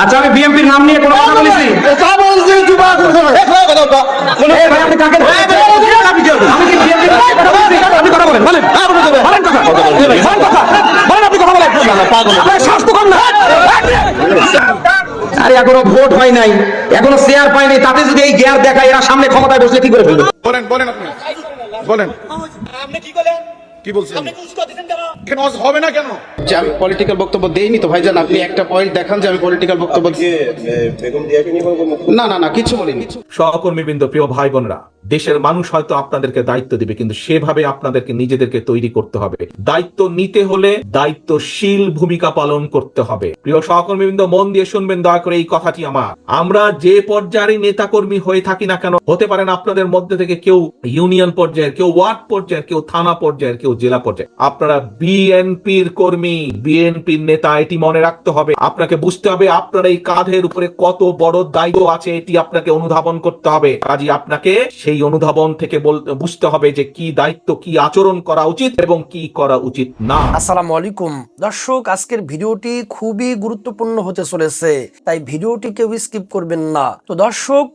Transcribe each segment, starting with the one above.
আচ্ছা আমি বিএনপির নাম নিয়ে কোনো কথা বলেছি এই ভাই, আপনি কাকে আমি কি বিএনপির নাম নিয়ে কথা বলেছি? আপনি কথা বলেন বলেন বলেন কথা বলেন কথা বলেন আপনি কথা বলেন আপনার শ্বাস তো কম না আরে এখনও ভোট হয় নাই এখনও শেয়ার পায় নাই তাতে যদি এই গিয়ার দেখায় এরা সামনে ক্ষমতায় বসলে কি করে ফেলবে বলেন বলেন আপনি বলেন আপনি কি করলেন কি বলছেন আপনি কুচ করতেছেন কেন? কেন আজ হবে না কেন? যে আমি পলিটিক্যাল বক্তব্য দেইনি তো ভাইজান আপনি একটা পয়েন্ট দেখান যে আমি পলিটিক্যাল বক্তব্য না না না কিছু বলিনি। সহকর্মীবৃন্দ প্রিয় ভাই বোনরা দেশের মানুষ হয়তো আপনাদেরকে দায়িত্ব দিবে কিন্তু সেভাবে আপনাদেরকে নিজেদেরকে তৈরি করতে হবে। দায়িত্ব নিতে হলে দায়িত্বশীল ভূমিকা পালন করতে হবে। প্রিয় সহকর্মীবৃন্দ মন দিয়ে শুনবেন দয়া করে এই কথাটি আমার। আমরা যে পর্যায়ে নেতাকর্মী হয়ে থাকি না কেন হতে পারেন আপনাদের মধ্যে থেকে কেউ ইউনিয়ন পর্যায়ের কেউ ওয়ার্ড পর্যায়ের কেউ থানা পর্যায়ের কেউ জেলা পর্যায়ে আপনারা বিএনপির কর্মী, বিএনপির নেতা এটি মনে রাখতে হবে। আপনাকে বুঝতে হবে আপনার এই কাঁধের উপরে কত বড় দায়িত্ব আছে, এটি আপনাকে অনুধাবন করতে হবে। কাজে আপনাকে সেই অনুধাবন থেকে বুঝতে হবে যে কি দায়িত্ব, কি আচরণ করা উচিত এবং কি করা উচিত না। আসসালামু আলাইকুম। দর্শক, আজকের ভিডিওটি খুবই গুরুত্বপূর্ণ হতে চলেছে, তাই ভিডিওটি কেউ স্কিপ করবেন না। তো দর্শক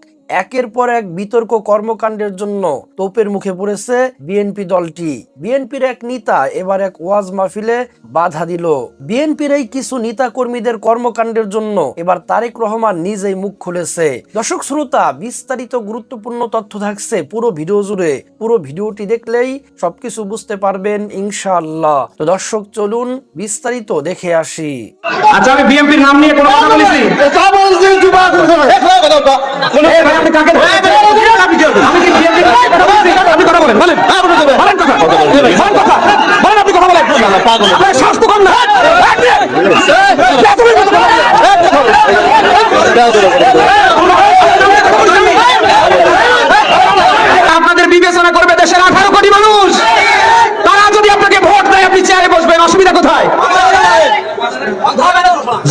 একের পর এক বিতর্ক কর্মকাণ্ডের জন্য তোপের মুখে পড়েছে বিএনপি দলটি। বিএনপির এক নেতা এবার এক ওয়াজ মাহফিলে বাধা দিল। বিএনপির এই কিছু নেতা কর্মীদের কর্মকাণ্ডের জন্য এবার তারেক রহমান নিজেই মুখ খুলেছে। দর্শক শ্রোতা বিস্তারিত গুরুত্বপূর্ণ তথ্য থাকছে পুরো ভিডিও জুড়ে। পুরো ভিডিওটি দেখলেই সবকিছু বুঝতে পারবেন ইনশাআল্লাহ। তো দর্শক চলুন বিস্তারিত দেখে আসি। আচ্ছা আমি বিএনপির নাম নিয়ে কোনো কথা বলেছি এই ভাই, আপনি কাকে আমি কি বিএনপির নাম নিয়ে কথা বলেছি? আপনি কথা বলেন বলেন বলেন কথা বলেন কথা বলেন আপনি কম না আপনাদের বিবেচনা করবে দেশের আঠারো কোটি মানুষ তারা যদি আপনাকে ভোট দেয় আপনি চেয়ারে বসবেন অসুবিধা কোথায়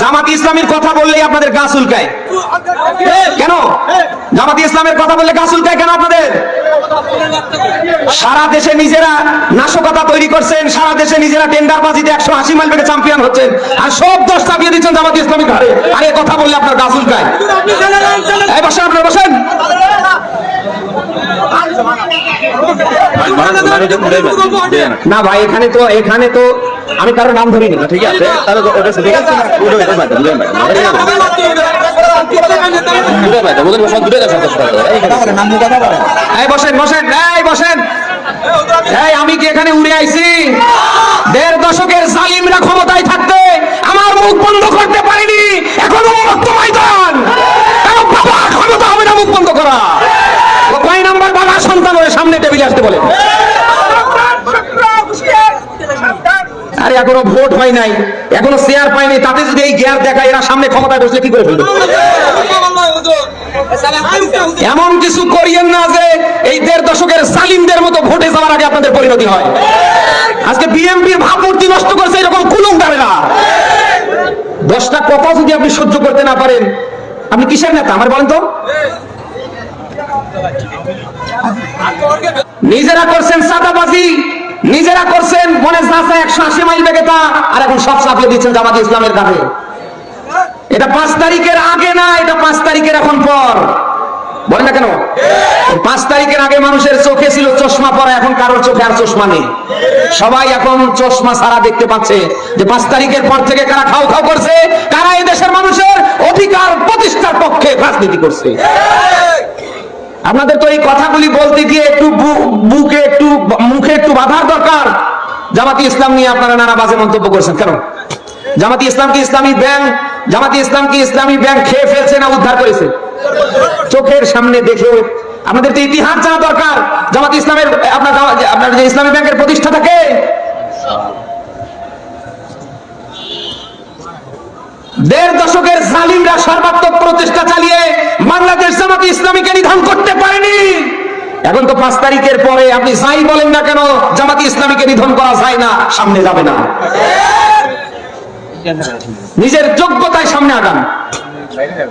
জামাত ইসলামের কথা বললেই আপনাদের গা চুলকায় কেন জামাত ইসলামের কথা বললে গা চুলকায় কেন আপনাদের সারা দেশে নিজেরা নাশকতা তৈরি করছেন, সারা দেশে নিজেরা টেন্ডার বাজিতে একশো আশি মাইল বেগে চ্যাম্পিয়ন হচ্ছেন। আর সব দোষ চাপিয়ে দিচ্ছেন জামাত ইসলামী ঘরে আর এ কথা বললে আপনার গা চুলকায়। এই বসেন আপনারা, বসেন। না ভাই, এখানে তো এখানে তো আমি কারও নাম ধরিনি। ঠিক আছে। এই আমি কি এখানে উড়ে আইছি? দেড় দশকের জালিমরা ক্ষমতায় থাকতে আমার মুখ বন্ধ করতে পারিনি। এখন উন্মুক্ত ক্ষমতা হবে না মুখ বন্ধ করা। কয় নাম্বার বাবা? সন্তান সামনে টেবিলে আসতে বলে। আরে এখনও ভোট হয় নাই, এখনও শেয়ার পায় নাই তাতে যদি এই গিয়ার দেখায়, এরা সামনে ক্ষমতায় বসলে কি করে ফেলবে? এমন কিছু করিয়েন না যে এই দেড় দশকের সালিমদের মতো ভোটে যাওয়ার আগে আপনাদের পরিণতি হয়। আজকে বিএনপির ভাবমূর্তি নষ্ট করছে এরকম কুলুং না দশটা কথা যদি আপনি সহ্য করতে না পারেন, আপনি কিসের নেতা, আমার বলেন তো? নিজেরা করছেন সাদাবাজি নিজেরা করছেন, মনে যাচ্ছে একশো আশি মাইল বেগে তা, আর এখন সব চাপিয়ে দিচ্ছেন জামাত ইসলামের কাছে এটা পাঁচ তারিখের আগে না, এটা পাঁচ তারিখের এখন পর। বলেন না কেন? পাঁচ তারিখের আগে মানুষের চোখে ছিল চশমা পরা, এখন কারোর চোখে আর চশমা নেই। সবাই এখন চশমা সারা দেখতে পাচ্ছে যে পাঁচ তারিখের পর থেকে কারা খাও খাও করছে, কারা এই দেশের মানুষের অধিকার প্রতিষ্ঠার পক্ষে রাজনীতি করছে। আপনাদের তো এই কথাগুলি বলতে গিয়ে একটু বুকে একটু মুখে একটু বাধার দরকার। জামাতি ইসলাম নিয়ে আপনারা নানা বাজে মন্তব্য করেছেন। কেন? জামাতি ইসলাম কি ইসলামী ব্যাংক? জামাতি ইসলাম কি ইসলামী ব্যাংক খেয়ে ফেলছে না উদ্ধার করেছে? চোখের সামনে দেখে আমাদের তো ইতিহাস জানা দরকার। জামাত ইসলামের, আপনার আপনার যে ইসলামী ব্যাংকের প্রতিষ্ঠাতাকে দেড় জালিমরা সর্বাত্মক প্রচেষ্টা চালিয়ে বাংলাদেশ জামাত ইসলামীকে নিধন করতে পারেনি। এখন তো পাঁচ তারিখের পরে আপনি যাই বলেন না কেন, জামাত ইসলামীকে নিধন করা যায় না, সামনে যাবে না। নিজের যোগ্যতায় সামনে আগান।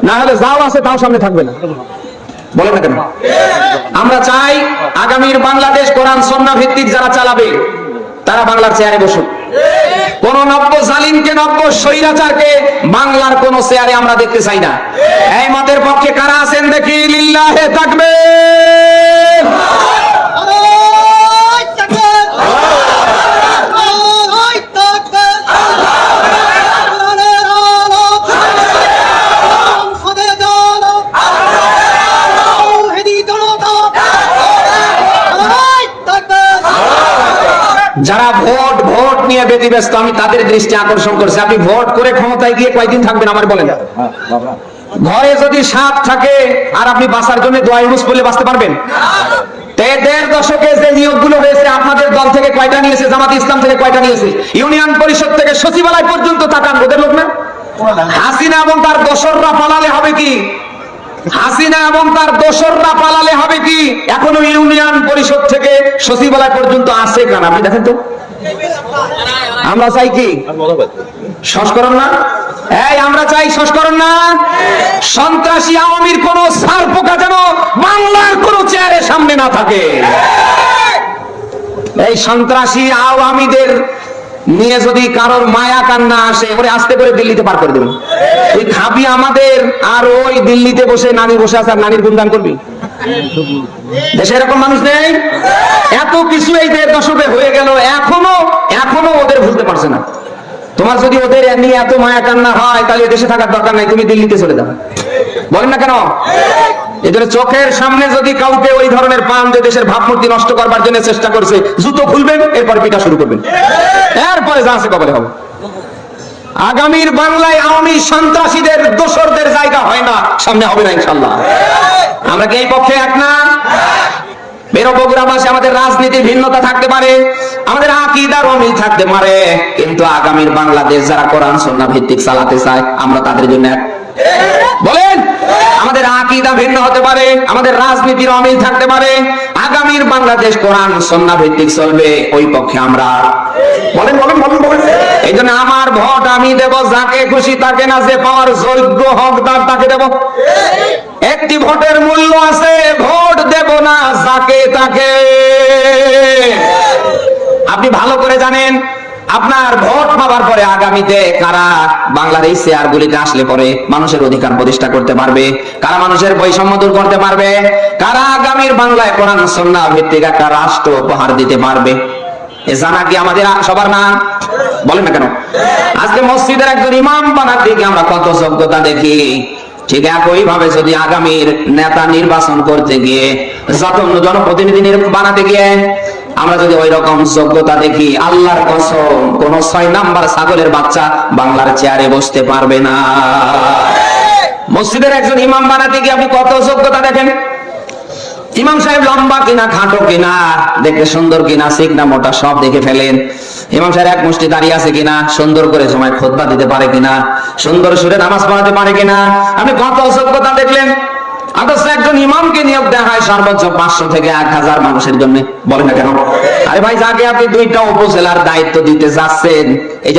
না হলে যাও আছে, তাও সামনে থাকবে না। বলেন না কেন? আমরা চাই আগামীর বাংলাদেশ, কোরআন সন্না ভিত্তিক যারা চালাবে, তারা বাংলার চেয়ারে বসুক। কোন নব্য জালিমকে নব্য স্বৈরাচারকে বাংলার কোন চেয়ারে আমরা দেখতে চাই না। এই মতের পক্ষে কারা আছেন দেখি? লিল্লাহে থাকবে যারা ভোট নিয়ে ব্যতিব্যস্ত আমি তাদের দৃষ্টি আকর্ষণ করছি। আপনি ভোট করে ক্ষমতায় গিয়ে কয়দিন থাকবেন আমার বলেন। ঘরে যদি সাপ থাকে আর আপনি বাঁচার জন্য দোয়া ইউজ করলে বাঁচতে পারবেন? দেড় দশকে যে নিয়োগগুলো হয়েছে আপনাদের দল থেকে কয়টা নিয়েছে? জামাত ইসলাম থেকে কয়টা নিয়েছে? ইউনিয়ন পরিষদ থেকে সচিবালয় পর্যন্ত তাকান ওদের লোক না? হাসিনা এবং তার দোসররা পালালে হবে কি? হাসিনা এবং তার দোসররা পালালে হবে কি? এখনও ইউনিয়ন পরিষদ থেকে সচিবালয় পর্যন্ত আছে কেন? আপনি দেখেন তো। আমরা চাই কি? সংস্করণ না? এই, আমরা চাই সংস্করণ না? সন্ত্রাসী আওয়ামীর কোন সার পোকা যেন বাংলার কোন চেয়ারের সামনে না থাকে। এই সন্ত্রাসী আওয়ামীদের নিয়ে যদি কারোর মায়া কান্না আসে, ওরে আস্তে করে দিল্লিতে পার করে দেবেন তুই খাবি আমাদের, আর ওই দিল্লিতে বসে, নানি বসে আছে, আর নানির গুণগান করবি। দেশে এরকম মানুষ নেই? এত কিছু এই দেড় দশকে হয়ে গেল, এখনও এখনও ওদের ভুলতে পারছে না। তোমার যদি ওদের নিয়ে এত মায়া কান্না হয়, তাহলে দেশে থাকার দরকার নাই, তুমি দিল্লিতে চলে যাও। বলেন না কেন? জন্য চোখের সামনে যদি কাউকে ওই ধরনের পান যে দেশের ভাবমূর্তি নষ্ট করবার জন্য চেষ্টা করছে, জুতো খুলবেন, এরপরে পিটা শুরু করবেন। এরপরে যা আছে কবলে হবে। আগামীর বাংলায় আওয়ামী সন্ত্রাসীদের, দোসরদের জায়গা হয় না, সামনে হবে না ইনশাল্লাহ আমরা কি এই পক্ষে এক না? বেরো বগুড়া মাসে আমাদের রাজনীতির ভিন্নতা থাকতে পারে, আমাদের আকিদার অমিল থাকতে পারে, কিন্তু আগামীর বাংলাদেশ যারা কোরআন সন্না ভিত্তিক চালাতে চায়, আমরা তাদের জন্য বলেন? আমাদের আকিদা ভিন্ন হতে পারে, আমাদের রাজনীতির অমিল থাকতে পারে, আগামীর বাংলাদেশ কোরআন সন্না ভিত্তিক চলবে, ওই পক্ষে আমরা। বলেন বলেন বলেন এই জন্য আমার ভোট আমি দেব, যাকে খুশি তাকে না, যে পাওয়ার যোগ্য হকদার তাকে দেব। একটি ভোটের মূল্য আছে, ভোট দেব না, যাকে তাকে। আপনি ভালো করে জানেন আপনার ভোট পাওয়ার পরে আগামীতে কারা বাংলার এই চেয়ার গুলিতে আসলে পরে মানুষের অধিকার প্রতিষ্ঠা করতে পারবে? কারা মানুষের বৈষম্য দূর করতে পারবে? কারা আগামীর বাংলায় কোরআন সন্না ভিত্তিক একটা রাষ্ট্র উপহার দিতে পারবে? এ জানা কি আমাদের সবার না? বলেন না কেন? আজকে মসজিদের একজন ইমাম বানাতে গিয়ে আমরা কত যোগ্যতা দেখি। ঠিক একই ভাবে যদি আগামীর নেতা নির্বাচন করতে গিয়ে যত জনপ্রতিনিধি বানাতে গিয়ে আমরা যদি ওই রকম যোগ্যতা দেখি, আল্লাহর কসম, কোন ছয় নাম্বার ছাগলের বাচ্চা বাংলার চেয়ারে বসতে পারবে না। মসজিদের একজন ইমাম বানাতে গিয়ে আপনি কত যোগ্যতা দেখেন? ইমাম সাহেব লম্বা কিনা, খাটো কিনা, দেখতে সুন্দর কিনা সিকনা মোটা, সব দেখে ফেলেন। ইমাম সাহেব এক মুষ্টি দাঁড়িয়ে আছে কিনা, সুন্দর করে সময় খোদবা দিতে পারে কিনা, সুন্দর সুরে নামাজ পড়াতে পারে কিনা, আপনি কত যোগ্যতা দেখলেন? একজন ইমামকে নিয়োগ দেওয়া হয় সর্বোচ্চ পাঁচশো থেকে এক হাজার মানুষের জন্য। বলেন না কেন? আরে ভাই, যাকে আপনি দুইটা উপজেলার দায়িত্ব দিতে যাচ্ছেন, এই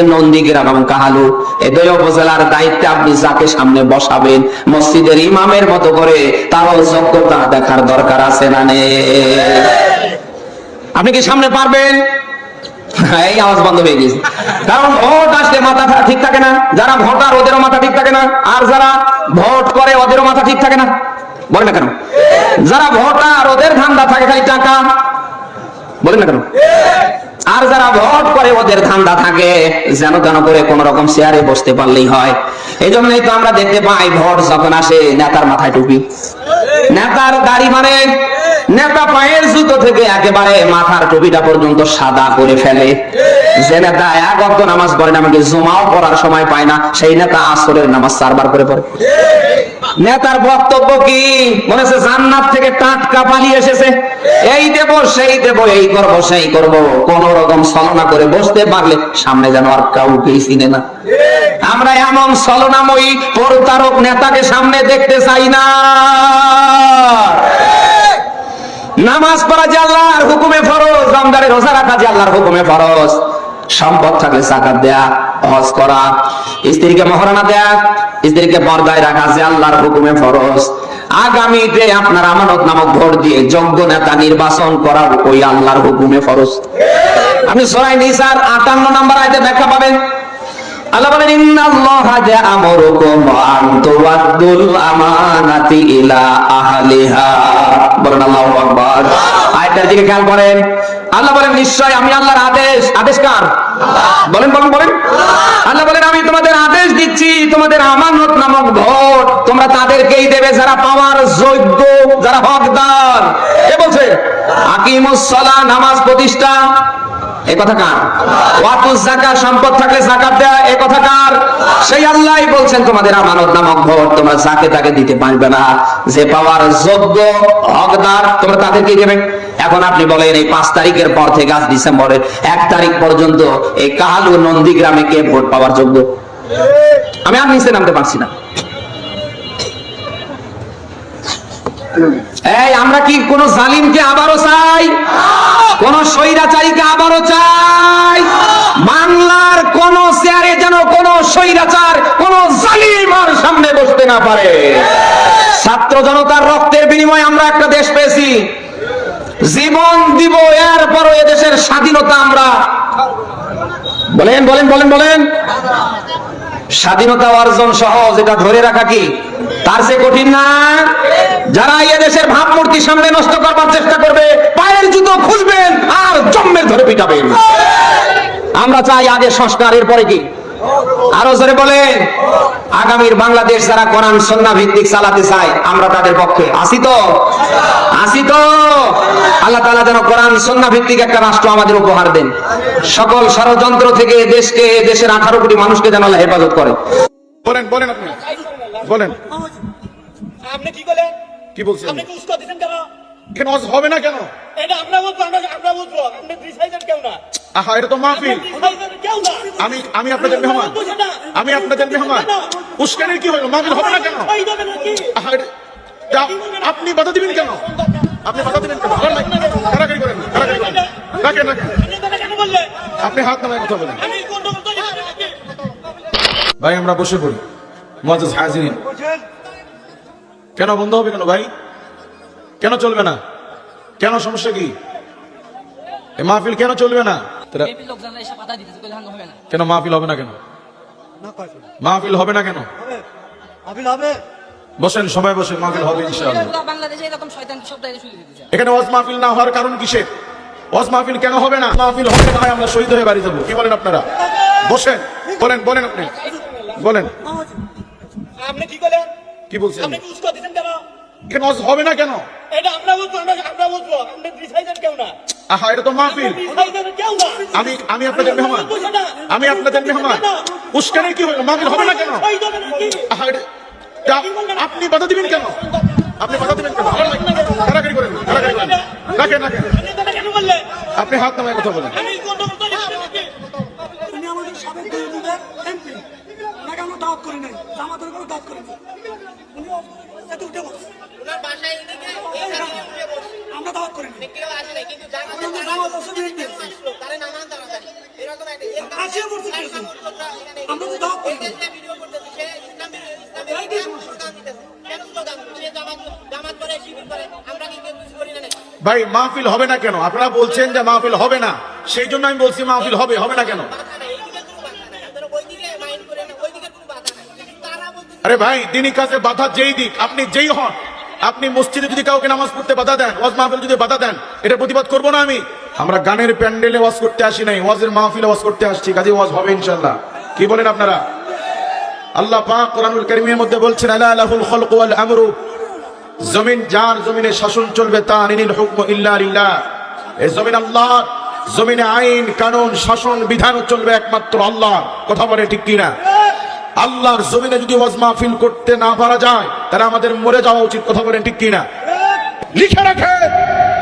এবং কাহালু, এই দুই উপজেলার দায়িত্বে আপনি যাকে সামনে বসাবেন, মসজিদের ইমামের মতো করে তারও যোগ্যতা দেখার দরকার আছে নে আপনি কি সামনে পারবেন? এই আওয়াজ বন্ধ হয়ে গেছে। কারণ ভোট আসলে মাথা ঠিক থাকে না। যারা ভোটার, ওদেরও মাথা ঠিক থাকে না। আর যারা ভোট করে, ওদেরও মাথা ঠিক থাকে না। বলে না কেন? যারা ভোটার ওদের ধান্দা থাকে খালি টাকা। বলেন না কেন? আর যারা ভোট করে ওদের ধান্দা থাকে, যেন তেন করে কোন রকম শেয়ারে বসতে পারলেই হয়। এই জন্যই তো আমরা দেখতে পাই ভোট যখন আসে, নেতার মাথায় টুপি। নেতার দাড়ি মানে নেতা পায়ের জুতো থেকে একেবারে মাথার টুপিটা পর্যন্ত সাদা করে ফেলে। যে নেতা এক অক্ত নামাজ পড়ে না, আমাকে জমাও পড়ার সময় পায় না, সেই নেতা আসরের নামাজ চারবার করে পড়ে। নেতার বক্তব্য কি? মনে হচ্ছে জান্নাত থেকে টাটকা পালিয়ে এসেছে। এই দেব, সেই দেব, এই করব, সেই করব। কোন রকম ছলনা করে বসতে পারলে সামনে যেন আর কাউকেই চিনে না। আমরা এমন ছলনাময়ী প্রতারক নেতাকে সামনে দেখতে চাই না। নামাজ পড়া যে আল্লাহর হুকুমে ফরজ রমজানে রোজা রাখা যে আল্লাহর হুকুমে ফরজ। সম্পদ থাকলে জাকাত দেয়া, হজ করা। স্ত্রীকে মহারণা দেয়া, স্ত্রীকে পর্দায় রাখা যে আল্লাহর হুকুমে ফরজ। আগামীতে আপনার আমানত নামক ভোট দিয়ে যোগ্য নেতা নির্বাচন করা ওই আল্লাহর হুকুমে ফরজ। আপনি সরাই নিসার আটান্ন নাম্বার আয়তে ব্যাখ্যা পাবেন। আল্লাহ বলেন বলেন, আল্লাহু বলেন, নিশ্চয় আমি আল্লাহর আদেশ। আদেশ কার? বলেন বলেন বলেন। আল্লাহ বলেন, আমি তোমাদের আদেশ দিচ্ছি, তোমাদের আমানত নামক ভোট। তোমরা তাদেরকেই দেবে যারা পাওয়ার যোগ্য, যারা হকদার। কে বলছে? আকিমুস নামাজ প্রতিষ্ঠা। এ কথা কার? সম্পদ থাকলে দেয়া, এ কথা কার? সেই আল্লাহই তোমাদের আমানত নামক ভোট তোমরা যাকে তাকে দিতে পারবে না। যে পাওয়ার যোগ্য হকদার, তোমরা তাদেরকে দেবে? এখন আপনি বলেন, এই পাঁচ তারিখের পর থেকে আজ ডিসেম্বরের এক তারিখ পর্যন্ত এই কাহালু নন্দী গ্রামে কে ভোট পাওয়ার যোগ্য? আমি আর নিচে নামতে পারছি না। এই, আমরা কি কোন জালিমকে আবারও চাই? কোন স্বৈরাচারীকে আবারও চাই? বাংলার কোন চেয়ারে যেন কোন স্বৈরাচার, কোন জালিম আর সামনে বসতে না পারে। ছাত্র জনতার রক্তের বিনিময়ে আমরা একটা দেশ পেয়েছি। জীবন দিব, এরপরও এদেশের স্বাধীনতা আমরা। বলেন বলেন বলেন বলেন। স্বাধীনতা অর্জন সহজ, এটা ধরে রাখা কি? তার চেয়ে কঠিন না? যারা এই দেশের ভাবমূর্তি সামনে নষ্ট করবার চেষ্টা করবে, পায়ের জুতো খুঁজবেন আর জন্মের ধরে পিটাবেন। আমরা চাই আগে সংস্কারের পরে কি? আরও জোরে বলেন। আগামীর বাংলাদেশ যারা কোরআন সন্না ভিত্তিক চালাতে চায় আমরা তাদের পক্ষে। আসি তো? আসি তো? আল্লাহ তাআলা যেন কোরআন সন্না ভিত্তিক একটা রাষ্ট্র আমাদের উপহার দেন। সকল ষড়যন্ত্র থেকে দেশকে দেশের আঠারো কোটি মানুষকে যেন আল্লাহ হেফাজত করে। বলেন বলেন আপনি। বলেন। আপনি কি করলেন কি বলছেন? আপনি কি উস্কো দিচ্ছেন কেন? কেন হবে না কেন? এটা আমরা আমরা আপনি কেউ না। আহা এটা তো মাহফিল। আমি আমি আপনাদের মেহমান। আমি আপনাদের মেহমান। উস্কানির কি হলো? মাহফিল হবে না কেন? আহা আপনি বাধা দিবেন কেন? আপনি বাধা দিবেন কেন? কারাকারি করেন কারাকারি করেন। রাখেন রাখেন। আপনি কেন বললেন? আপনি হাত নামায় কথা বলেন। ভাই আমরা বসে পড়ি। মজাজ হাজিরিন কেন বন্ধ হবে কেন ভাই? কেন চলবে না? কেন সমস্যা কি? এই মাহফিল কেন চলবে না? কেন মাহফিল হবে না কেন? মাহফিল হবে না কেন? হবে। বসেন সবাই বসেন মাহফিল হবে এখানে ওয়াজ মাহফিল না হওয়ার কারণ কিসের? ওয়াজ মাহফিল কেন হবে না? মাহফিল হবে না হয় আমরা শহীদ হয়ে বাড়ি যাব। কি বলেন আপনারা? বসেন বলেন বলেন আপনি। বলেন। আপনি কি করলেন কি বলছেন? আপনি কেন? হবে না কেন? এটা আমরা বলব আমরা আমরা বলব আপনি ডিসাইডার কেউ না। আহা এটা তো মাহফিল। ডিসাইডার কেউ না। আমি আমি আপনাদের মেহমান। আমি আপনাদের মেহমান। উস্কানির কি হলো মাহফিল হবে না কেন? আহা, এটা- আপনি বাধা দিবেন কেন? আপনি বাধা দিবেন কেন? কারাকারি করেন না, কারাকারি করেন। না। রাখেন। রাখেন আপনি কেন আপনি হাত নামায় কথা বলেন। উনি আমাদের সাবেক বিরোধীদের এমপি। ওনাকে আমরা দাওয়াত করি নাই। জামাতের কোনো দাওয়াত করি নাই। উনি এত উঠে বসে আমরা দাওয়াত নাই? আমরা তো করি। ভাই মাহফিল হবে না কেন? আপনারা বলছেন যে মাহফিল হবে না। সেই জন্য আমি বলছি মাহফিল হবে হবে না কেন? আরে ভাই দিনই কাছে বাধা যেই দিক আপনি যেই হন। আপনি মসজিদে যদি কাউকে নামাজ পড়তে বাধা দেন, ওয়াজ মাহফিল যদি বাধা দেন, এটা প্রতিবাদ করব না আমি? আমরা গানের প্যান্ডেলে ওয়াজ করতে আসি নাই, ওয়াজের মাহফিলে ওয়াজ করতে আসছি কাজে ওয়াজ হবে ইনশাল্লাহ কি বলেন আপনারা? আল্লাহ পাক কোরআনুল কারীমের মধ্যে বলছেন, আলা লাহুল খালকু ওয়াল আমরু। জমিন, যার জমিনে শাসন চলবে তা নিনিল হুকম ইল্লা লিল্লাহ। এই জমিন আল্লাহ, জমিনে আইন, কানুন, শাসন, বিধান চলবে একমাত্র আল্লাহ। কথা বলে ঠিক কিনা? আল্লাহর জমিনে যদি ওয়াজ মাহফিল করতে না পারা যায়, তাহলে আমাদের মরে যাওয়া উচিত, কথা বলেন ঠিক কিনা? লিখে রাখে,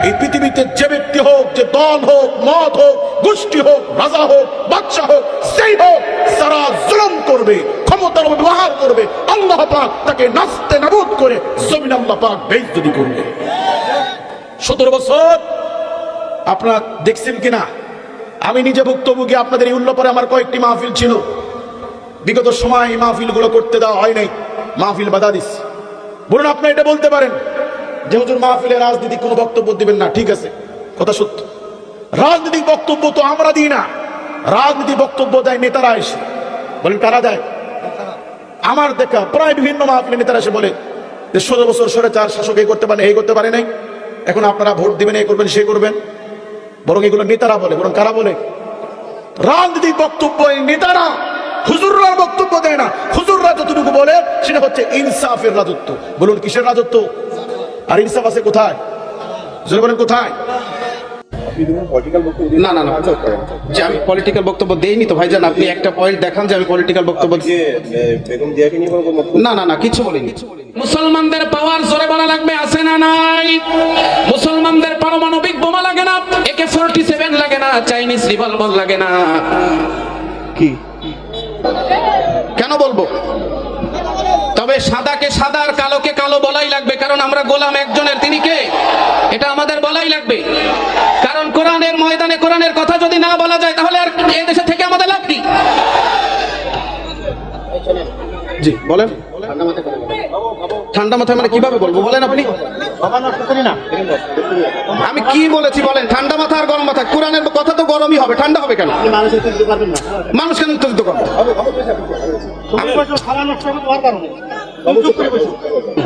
এই পৃথিবীতে যে ব্যক্তি হোক, যে দল হোক, মত হোক, গোষ্ঠী হোক, রাজা হোক বাদশা হোক, সেই হোক, সারা জুলুম করবে, ক্ষমতার ব্যবহার করবে, আল্লাহ পাক তাকে নাস্তে নাবুদ করে জমিন আল্লাহ পাক বেইজ্জতি করবে। সতেরো বছর, আপনারা দেখছেন কিনা? আমি নিজে ভুক্তভোগী, আপনাদের এই উল্লপরে আমার কয়েকটি মাহফিল ছিল। বিগত সময় মাহফিলগুলো করতে দেওয়া হয় নাই। মাহফিল বাধা দিস বলুন আপনি এটা বলতে পারেন? যে হুজুর মাহফিলে রাজনীতিক কোনো বক্তব্য দিবেন না, ঠিক আছে? কথা সত্য। রাজনৈতিক বক্তব্য তো আমরা দিই না। রাজনীতি বক্তব্য দেয় নেতারা এসে। বলেন, কারা দেয়? আমার দেখা প্রায় বিভিন্ন মাহফিলে নেতারা এসে বলে যে, ষোলো বছর সরে চার শাসক এই করতে পারে এই করতে পারে নাই। এখন আপনারা ভোট দিবেন এই করবেন, সে করবেন। বরং এগুলো নেতারা বলে। বরং কারা বলে? রাজনৈতিক বক্তব্য এই নেতারা হুজুররা বক্তব্য দেয় না। হুজুররা যতটুকু বলে সেটা হচ্ছে ইনসাফের রাজত্ব। বলুন কিসের রাজত্ব? আর ইনসাফ আছে কোথায়? জোরে বলেন কোথায়? না না না। যে আমি পলিটিক্যাল বক্তব্য দেইনি তো ভাইজান আপনি একটা পয়েন্ট দেখান যে আমি পলিটিক্যাল বক্তব্য না না না কিছু বলিনি। মুসলমানদের পাওয়ার জোরে বলা লাগবে আছে না নাই? মুসলমানদের পারমাণবিক বোমা লাগে না একে ফোরটি সেভেন লাগে না চাইনিজ রিভলভার লাগে না। কি? কেন বলব? তবে সাদাকে সাদা আর কালোকে কালো বলাই লাগবে, কারণ আমরা গোলাম একজনের। তিনি কে? এটা আমাদের বলাই লাগবে। কারণ কোরআনের ময়দানে কোরআনের কথা যদি না বলা যায়, তাহলে আর এই দেশে থেকে আমাদের লাভ কি? জি, বলেন। ঠান্ডা মাথায় মানে কীভাবে বলব? বলেন আপনি। আমি কি বলেছি বলেন? ঠান্ডা মাথা আর গরম মাথা। কোরআনের কথা তো গরমই হবে। ঠান্ডা হবে কেন? মানুষ কেন উত্তেজিত করব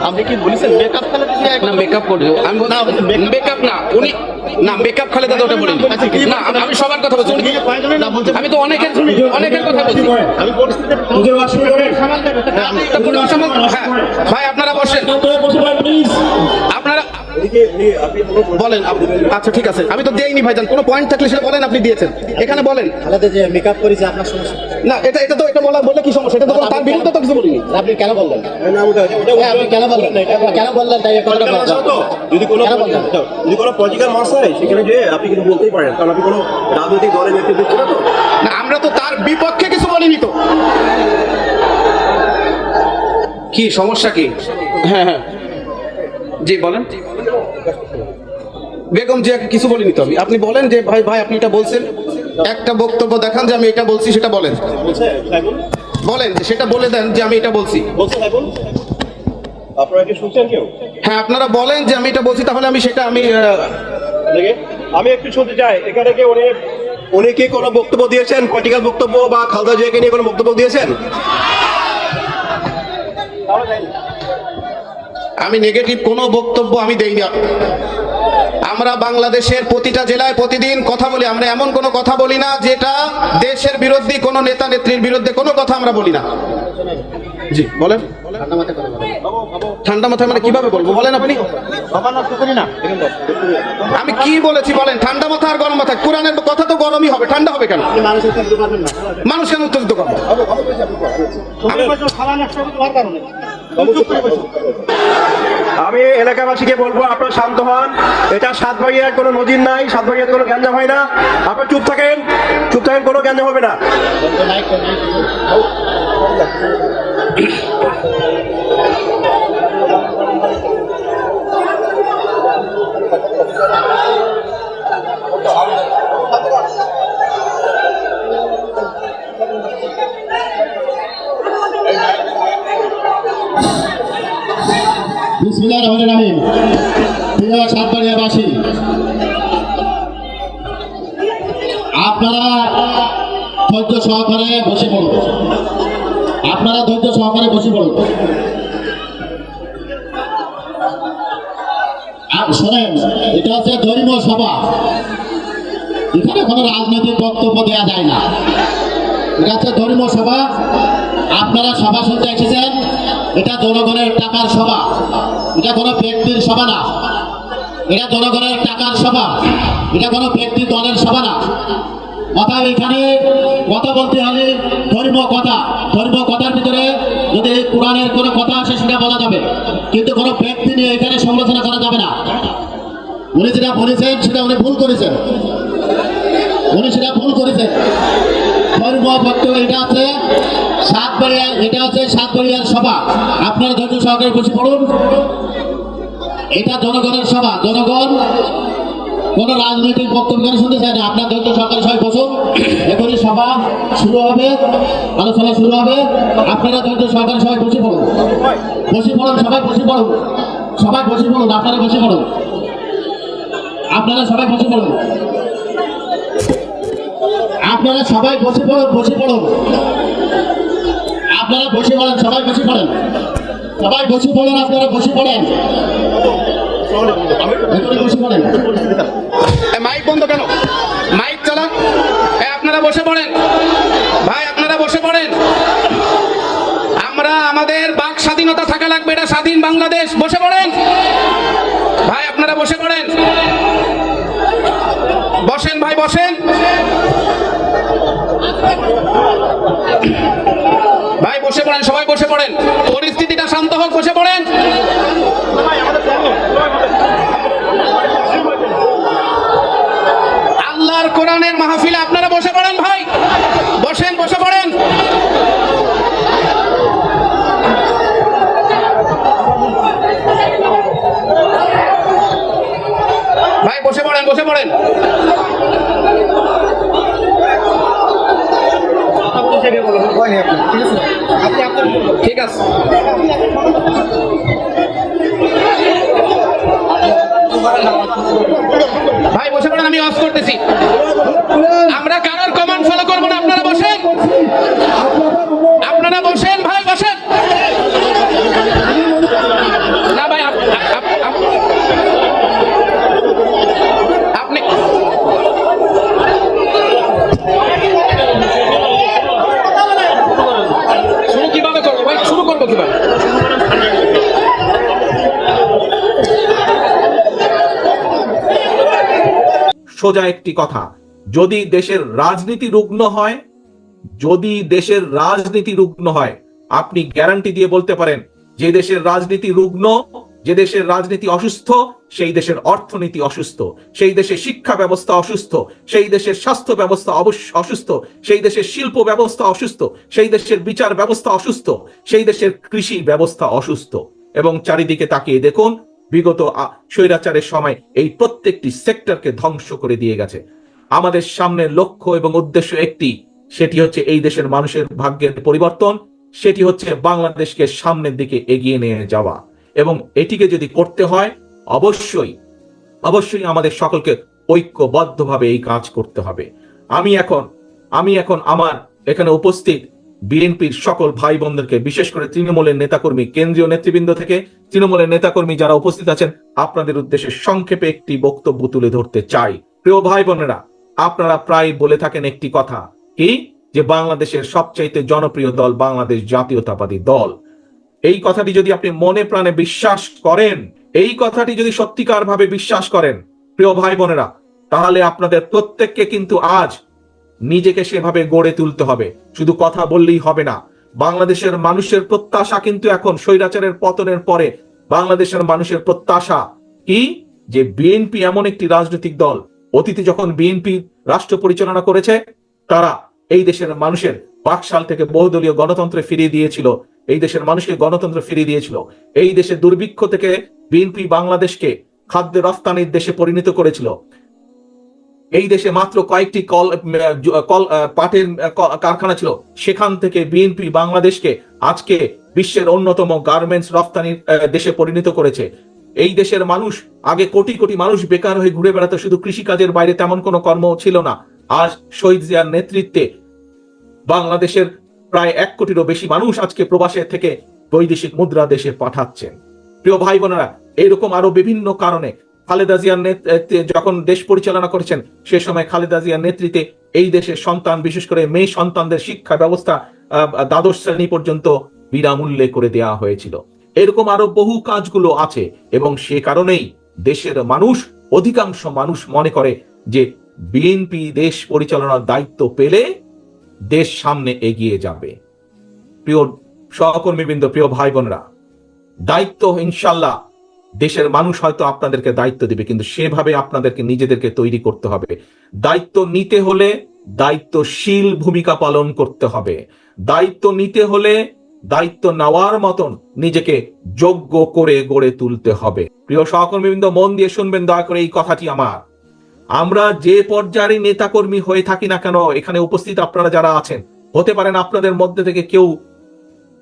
আপনি কি বলেছেন মেকআপ ফেলে দিয়েছে না মেকআপ করে আমি না মেকআপ না উনি না মেকআপ খালে ওটা বলিনি। না আমি- আমি সবার কথা বলছি। আমি তো অনেকের অনেকের কথা বলছি। হ্যাঁ, ভাই আপনারা বসেন। আপনারা বলেন আচ্ছা ঠিক আছে। আমি তো দেইনি ভাইজান কোনো পয়েন্ট থাকলে সেটা বলেন আপনি দিয়েছেন। এখানে বলেন। আলাদা যে মেকআপ করেছে আপনার সমস্যা না এটা এটা তো এটা বলা বললে কি সমস্যা? এটা তো তার বিরুদ্ধে তো কিছু বলিনি। আপনি কেন বললেন? হ্যাঁ, আপনি কেন বললেন? কেন বললেন? তাই। যদি কোনো যদি কোনো পলিটিক্যাল মাস হয় সেখানে যে আপনি কিন্তু বলতেই পারেন কারণ আপনি কোনো রাজনৈতিক দলের নেতৃত্ব দিচ্ছেন না তো। না আমরা তো তার বিপক্ষে কিছু বলিনি তো। কি সমস্যা কি? হ্যাঁ হ্যাঁ। জি বলেন। বেগম জিয়াকে কিছু বলিনি তো আমি। আপনি বলেন যে ভাই ভাই আপনি এটা বলছেন। একটা বক্তব্য দেখান যে আমি এটা বলছি সেটা বলেন। বলেন যে সেটা বলে দেন যে আমি এটা বলছি। আপনারা কি শুনছেন কেউ? হ্যাঁ আপনারা বলেন যে আমি এটা বলছি তাহলে আমি সেটা আমি আমি একটু শুনতে চাই। এখানে কি উনি উনি কি কোনো বক্তব্য দিয়েছেন? পলিটিক্যাল বক্তব্য বা খালদা জিয়াকে নিয়ে কোনো বক্তব্য দিয়েছেন? আমি নেগেটিভ কোনো বক্তব্য আমি দেই না। আমরা বাংলাদেশের প্রতিটা জেলায় প্রতিদিন কথা বলি, আমরা এমন কোনো কথা বলি না যেটা দেশের বিরোধী কোনো নেতা নেত্রীর বিরুদ্ধে কোনো কথা আমরা বলি না। জি বলেন। ঠান্ডা মাথায় মানে কীভাবে বলব? বলেন আপনি। আমি কি বলেছি বলেন? ঠান্ডা মাথা আর গরম মাথা। কোরআনের কথা তো গরমই হবে। ঠান্ডা হবে কেন? মানুষ কেন উত্তেজিত করব? আমি এলাকাবাসীকে বলব আপনারা শান্ত হন। এটা সাতবাড়িয়ার কোনো নদীর নাই সাত সাতবাড়িয়াতে কোনো গ্যাঞ্জাম হয় না। আপনারা চুপ থাকেন। চুপ থাকেন কোনো গ্যাঞ্জাম হবে না। বিসমিল্লাহির রহমানির রহিম। প্রিয় সাতবাড়িয়াবাসী আপনারা ধৈর্য সহকারে বসে পড়ুন। আপনারা ধৈর্য সহকারে বসে পড়ুন। আর শোনেন, এটা হচ্ছে ধর্মীয় সভা। এখানে কোনো রাজনৈতিক বক্তব্য দেওয়া যায় না। এটা হচ্ছে ধর্মীয় সভা। আপনারা সভা শুনতে এসেছেন, এটা জনগণের টাকার সভা। এটা কোনো ব্যক্তির সভা না। এটা জনগণের টাকার সভা। এটা কোনো ব্যক্তি দলের সভা না। অতএব এখানে কথা বলতে হলে ধর্ম কথা ধর্ম কথার ভিতরে যদি কোরআনের কোনো কথা আসে সেটা বলা যাবে। কিন্তু কোনো ব্যক্তি নিয়ে এখানে সমালোচনা করা যাবে না। উনি যেটা বলেছেন সেটা উনি ভুল করেছেন। উনি সেটা ভুল করেছেন। ধর্ম বক্তব্য এটা আছে, সাতবাড়িয়া, এটা হচ্ছে সাতবাড়িয়ার সভা। আপনারা ধৈর্য সহকারে বসে পড়ুন। এটা জনগণের সভা, জনগণ কোন রাজনৈতিক বক্তব্য শুনতে চাই না? আপনার ধৈর্য সরকারি সবাই বসুন এখনই সভা শুরু হবে, আলোচনা শুরু হবে। আপনারা ধৈর্য সরকারি সবাই বসে পড়ুন। বসে পড়ুন, সবাই বসে পড়ুন। সবাই বসে পড়ুন, আপনারা বসে পড়ুন। আপনারা সবাই বসে পড়ুন। আপনারা সবাই বসে পড়ুন বসে পড়ুন। আপনারা বসে পড়েন, সবাই বসে পড়েন। সবাই বসে পড়েন, আপনারা বসে পড়েন। মাইক বন্ধ কেন? মাইক চালান। আপনারা বসে পড়েন। ভাই, আপনারা বসে পড়েন। আমরা আমাদের বাক স্বাধীনতা থাকা লাগবে, এটা স্বাধীন বাংলাদেশ। বসে পড়েন। ভাই, আপনারা বসে পড়েন। বসেন, ভাই বসেন। ভাই, বসে পড়েন, সবাই বসে পড়েন পরিস্থিতিটা শান্ত হোক বসে পড়েন আল্লাহর কোরআনের মাহফিলে আপনারা বসে পড়েন ভাই। বসেন, বসে পড়েন। ভাই, বসে পড়েন বসে পড়েন। ঠিক আছে। ভাই, বসে পড়েন, আমি অফ করতেছি আমরা কারোর কমান্ড ফলো করব না আপনারা বসেন আপনারা বসেন ভাই বসেন না ভাই আপ- আপ- আপ- আপনি শুরু কীভাবে করব ভাই শুরু করব কীভাবে সোজা একটি কথা। যদি দেশের রাজনীতি রুগ্ন হয়, যদি দেশের রাজনীতি রুগ্ন হয়, আপনি গ্যারান্টি দিয়ে বলতে পারেন, যে দেশের রাজনীতি রুগ্ন, যে দেশের রাজনীতি অসুস্থ, সেই দেশের অর্থনীতি অসুস্থ, সেই দেশের শিক্ষা ব্যবস্থা অসুস্থ, সেই দেশের স্বাস্থ্য ব্যবস্থা অবশ্য অসুস্থ, সেই দেশের শিল্প ব্যবস্থা অসুস্থ, সেই দেশের বিচার ব্যবস্থা অসুস্থ, সেই দেশের কৃষি ব্যবস্থা অসুস্থ। এবং চারিদিকে তাকিয়ে দেখুন বিগত স্বৈরাচারের সময় এই প্রত্যেকটি সেক্টরকে ধ্বংস করে দিয়ে গেছে। আমাদের সামনে লক্ষ্য এবং উদ্দেশ্য একটি, সেটি হচ্ছে এই দেশের মানুষের ভাগ্যের পরিবর্তন, সেটি হচ্ছে বাংলাদেশকে সামনের দিকে এগিয়ে নিয়ে যাওয়া। এবং এটিকে যদি করতে হয়, অবশ্যই অবশ্যই আমাদের সকলকে ঐক্যবদ্ধভাবে এই কাজ করতে হবে। আমি এখন আমি এখন আমার এখানে উপস্থিত বিএনপির সকল ভাই বোনদেরকে বিশেষ করে তৃণমূলের নেতাকর্মী, কেন্দ্রীয় নেতৃবৃন্দ থেকে তৃণমূলের নেতাকর্মী যারা উপস্থিত আছেন, আপনাদের উদ্দেশ্যে সংক্ষেপে একটি বক্তব্য তুলে ধরতে চাই। প্রিয় ভাই বোনেরা আপনারা প্রায় বলে থাকেন একটি কথা। কি? যে বাংলাদেশের সবচাইতে জনপ্রিয় দল বাংলাদেশ জাতীয়তাবাদী দল। এই কথাটি যদি আপনি মনে প্রাণে বিশ্বাস করেন, এই কথাটি যদি সত্যিকার ভাবে বিশ্বাস করেন, প্রিয় ভাই বোনেরা তাহলে আপনাদের প্রত্যেককে কিন্তু আজ নিজেকে সেভাবে গড়ে তুলতে হবে। শুধু কথা বললেই হবে না। বাংলাদেশের মানুষের প্রত্যাশা কিন্তু এখন স্বৈরাচারের পতনের পরে। বাংলাদেশের মানুষের প্রত্যাশা কি? যে বিএনপি এমন একটি রাজনৈতিক দল, অতীতে যখন বিএনপি রাষ্ট্র পরিচালনা করেছে, তারা এই দেশের মানুষের বাকশাল থেকে বহুদলীয় গণতন্ত্রে ফিরিয়ে দিয়েছিল। এই দেশের মানুষকে গণতন্ত্র ফিরিয়ে দিয়েছিল। এই দেশের দুর্ভিক্ষ থেকে বিএনপি বাংলাদেশকে খাদ্য রফতানির দেশে পরিণত করেছিল। এই দেশে মাত্র কয়েকটি কল কল পাটের কারখানা ছিল। সেখান থেকে বিএনপি বাংলাদেশকে আজকে বিশ্বের অন্যতম গার্মেন্টস রফতানির দেশে পরিণত করেছে। এই দেশের মানুষ আগে কোটি কোটি মানুষ বেকার হয়ে ঘুরে বেড়াতো, শুধু কৃষিকাজের বাইরে তেমন কোনো কর্ম ছিল না। আজ শহীদ জিয়ার নেতৃত্বে বাংলাদেশের প্রায় এক কোটিরও বেশি মানুষ আজকে প্রবাসে থেকে বৈদেশিক মুদ্রা দেশে পাঠাচ্ছেন। প্রিয় ভাই বোনেরা, এরকম আরও বিভিন্ন কারণে খালেদা জিয়ার নেতৃত্বে যখন দেশ পরিচালনা করেছেন, সে সময় খালেদা জিয়ার নেতৃত্বে এই দেশের সন্তান, বিশেষ করে মেয়ে সন্তানদের শিক্ষা ব্যবস্থা দ্বাদশ শ্রেণি পর্যন্ত বিনামূল্যে করে দেওয়া হয়েছিল। এরকম আরও বহু কাজগুলো আছে এবং সে কারণেই দেশের মানুষ, অধিকাংশ মানুষ মনে করে যে বিএনপি দেশ পরিচালনার দায়িত্ব পেলে দেশ সামনে এগিয়ে যাবে। প্রিয় সহকর্মীবৃন্দ, প্রিয় ভাই বোনরা দায়িত্ব ইনশাল্লাহ দেশের মানুষ হয়তো আপনাদেরকে দায়িত্ব দিবে, কিন্তু সেভাবে আপনাদেরকে নিজেদেরকে তৈরি করতে হবে। দায়িত্ব নিতে হলে দায়িত্বশীল ভূমিকা পালন করতে হবে। দায়িত্ব নিতে হলে দায়িত্ব নেওয়ার মতন নিজেকে যোগ্য করে গড়ে তুলতে হবে। প্রিয় সহকর্মীবৃন্দ, মন দিয়ে শুনবেন, দয়া করে এই কথাটি আমার। আমরা যে পর্যায়ের নেতাকর্মী হয়ে থাকি না কেন, এখানে উপস্থিত আপনারা যারা আছেন, হতে পারেন আপনাদের মধ্যে থেকে কেউ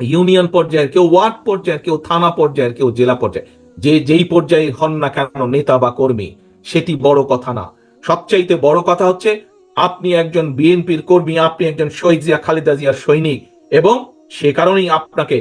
ইউনিয়ন পর্যায়ের, কেউ ওয়ার্ড পর্যায়ের, কেউ থানা পর্যায়ের, কেউ জেলা পর্যায়ে যে যেই পর্যায়ে হন না কেন নেতা বা কর্মী, সেটি বড় কথা না। সবচাইতে বড় কথা হচ্ছে, আপনি একজন বিএনপির কর্মী, আপনি একজন শহীদ জিয়া খালেদা জিয়ার সৈনিক, এবং সে কারণেই আপনাকে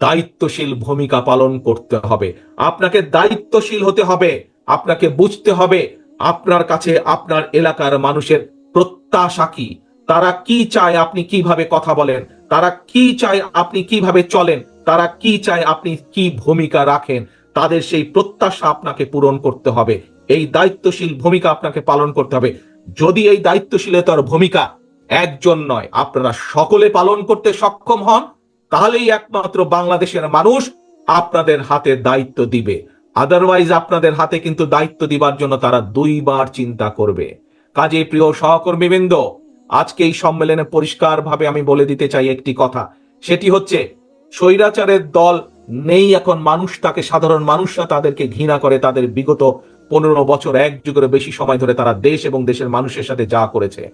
দায়িত্বশীল ভূমিকা পালন করতে হবে। আপনাকে দায়িত্বশীল হতে হবে, আপনাকে বুঝতে হবে, আপনার কাছে আপনার এলাকার মানুষের প্রত্যাশা কি, তারা কি চায় আপনি কীভাবে কথা বলেন, তারা কি চায় আপনি কীভাবে চলেন, তারা কি চায় আপনি কি ভূমিকা রাখেন তাদের সেই প্রত্যাশা আপনাকে পূরণ করতে হবে। এই দায়িত্বশীল ভূমিকা আপনাকে পালন করতে হবে। যদি এই দায়িত্বশীলতার ভূমিকা একজন নয়, আপনারা সকলে পালন করতে সক্ষম হন, তাহলেই একমাত্র বাংলাদেশের মানুষ আপনাদের হাতে দায়িত্ব দিবে। আদারওয়াইজ আপনাদের হাতে কিন্তু দায়িত্ব দিবার জন্য তারা দুইবার চিন্তা করবে। কাজে প্রিয় সহকর্মীবৃন্দ, আজকে এই সম্মেলনে পরিষ্কারভাবে আমি বলে দিতে চাই একটি কথা। সেটি হচ্ছে, স্বৈরাচারের দল নেই এখন মানুষ, তাকে সাধারণ মানুষরা তাদেরকে ঘৃণা করে। তাদের বিগত পনেরো বছর এক যুগের বেশি সময় ধরে তারা দেশ এবং দেশের মানুষের সাথে যা করেছে।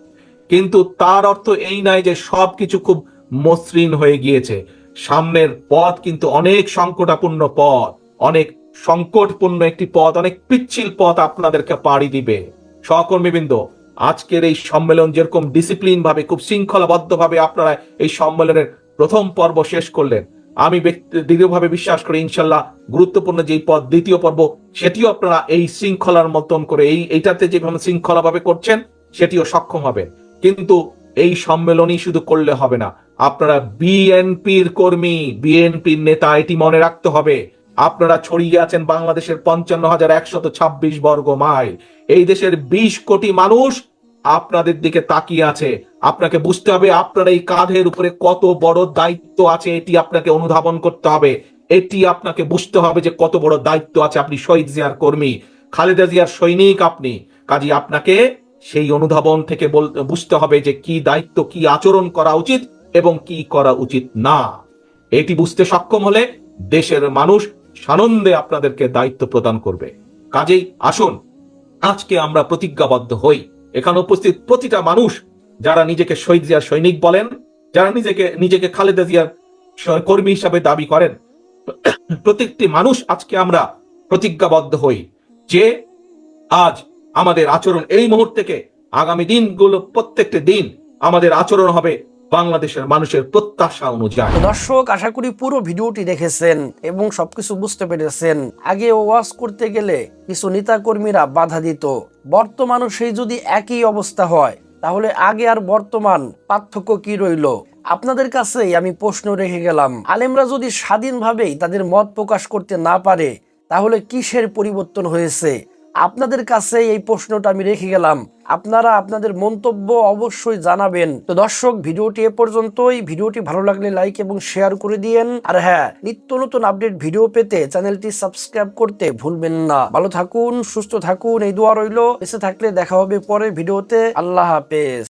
কিন্তু তার অর্থ এই নয় যে সবকিছু খুব মসৃণ হয়ে গিয়েছে। সামনের পথ কিন্তু অনেক সংকটাপূর্ণ পথ, অনেক সংকটপূর্ণ একটি পথ, অনেক পিচ্ছিল পথ আপনাদেরকে পাড়ি দিবে। সহকর্মীবৃন্দ, আজকের এই সম্মেলন যেরকম ডিসিপ্লিন ভাবে, খুব শৃঙ্খলাবদ্ধ ভাবে আপনারা এই সম্মেলনের প্রথম পর্ব শেষ করলেন। আমি দৃঢ়ভাবে বিশ্বাস করি, ইনশাল্লাহ গুরুত্বপূর্ণ যে পদ দ্বিতীয় পর্ব, সেটিও আপনারা এই শৃঙ্খলার মতন করে, এই, এইটাতে যেভাবে শৃঙ্খলা ভাবে করছেন, সেটিও সক্ষম হবে। কিন্তু এই সম্মেলনই শুধু করলে হবে না। আপনারা বিএনপির কর্মী, বিএনপির নেতা, এটি মনে রাখতে হবে। আপনারা ছড়িয়ে আছেন বাংলাদেশের পঞ্চান্ন হাজার একশত ছাব্বিশ বর্গ মাইল। এই দেশের বিশ কোটি মানুষ আপনাদের দিকে তাকিয়ে আছে। আপনাকে বুঝতে হবে আপনার এই কাঁধের উপরে কত বড় দায়িত্ব আছে, এটি আপনাকে অনুধাবন করতে হবে। এটি আপনাকে বুঝতে হবে যে কত বড় দায়িত্ব আছে আপনি, শহীদ জিয়ার কর্মী, খালেদা জিয়ার সৈনিক আপনি। কাজী আপনাকে সেই অনুধাবন থেকে বুঝতে হবে যে কি দায়িত্ব, কি আচরণ করা উচিত এবং কি করা উচিত না। এটি বুঝতে সক্ষম হলে দেশের মানুষ সানন্দে আপনাদেরকে দায়িত্ব প্রদান করবে। কাজেই আসুন, আজকে আমরা প্রতিজ্ঞাবদ্ধ হই। এখানে উপস্থিত প্রতিটা মানুষ যারা নিজেকে শহীদ জিয়ার সৈনিক বলেন, যারা নিজেকে নিজেকে খালেদা জিয়ার কর্মী হিসাবে দাবি করেন, প্রত্যেকটি মানুষ আজকে আমরা প্রতিজ্ঞাবদ্ধ হই যে আজ আমাদের আচরণ এই মুহূর্ত থেকে আগামী দিনগুলো প্রত্যেকটি দিন আমাদের আচরণ হবে বাংলাদেশের মানুষের প্রত্যাশা অনুযায়ী। দর্শক, আশা করি পুরো ভিডিওটি দেখেছেন এবং সবকিছু বুঝতে পেরেছেন। আগে ওয়াজ করতে গেলে কিছু নেতাকর্মীরা বাধা দিত। বর্তমানও সেই যদি একই অবস্থা হয় তাহলে আগে আর বর্তমান পার্থক্য কি রইল? আপনাদের কাছেই আমি প্রশ্ন রেখে গেলাম। আলেমরা যদি স্বাধীনভাবেই তাদের মত প্রকাশ করতে না পারে, তাহলে কিসের পরিবর্তন হয়েছে? আপনাদের কাছে এই প্রশ্নটা আমি রেখে গেলাম। আপনারা আপনাদের মন্তব্য অবশ্যই জানাবেন। তো দর্শক, ভিডিওটি এ পর্যন্তই। ভিডিওটি ভালো লাগলে লাইক এবং শেয়ার করে দিয়েন। আর হ্যাঁ নিত্য নতুন আপডেট ভিডিও পেতে চ্যানেলটি সাবস্ক্রাইব করতে ভুলবেন না। ভালো থাকুন, সুস্থ থাকুন। এই দোয়া রইল। এসে থাকলে দেখা হবে পরে ভিডিওতে। আল্লাহ হাফেজ।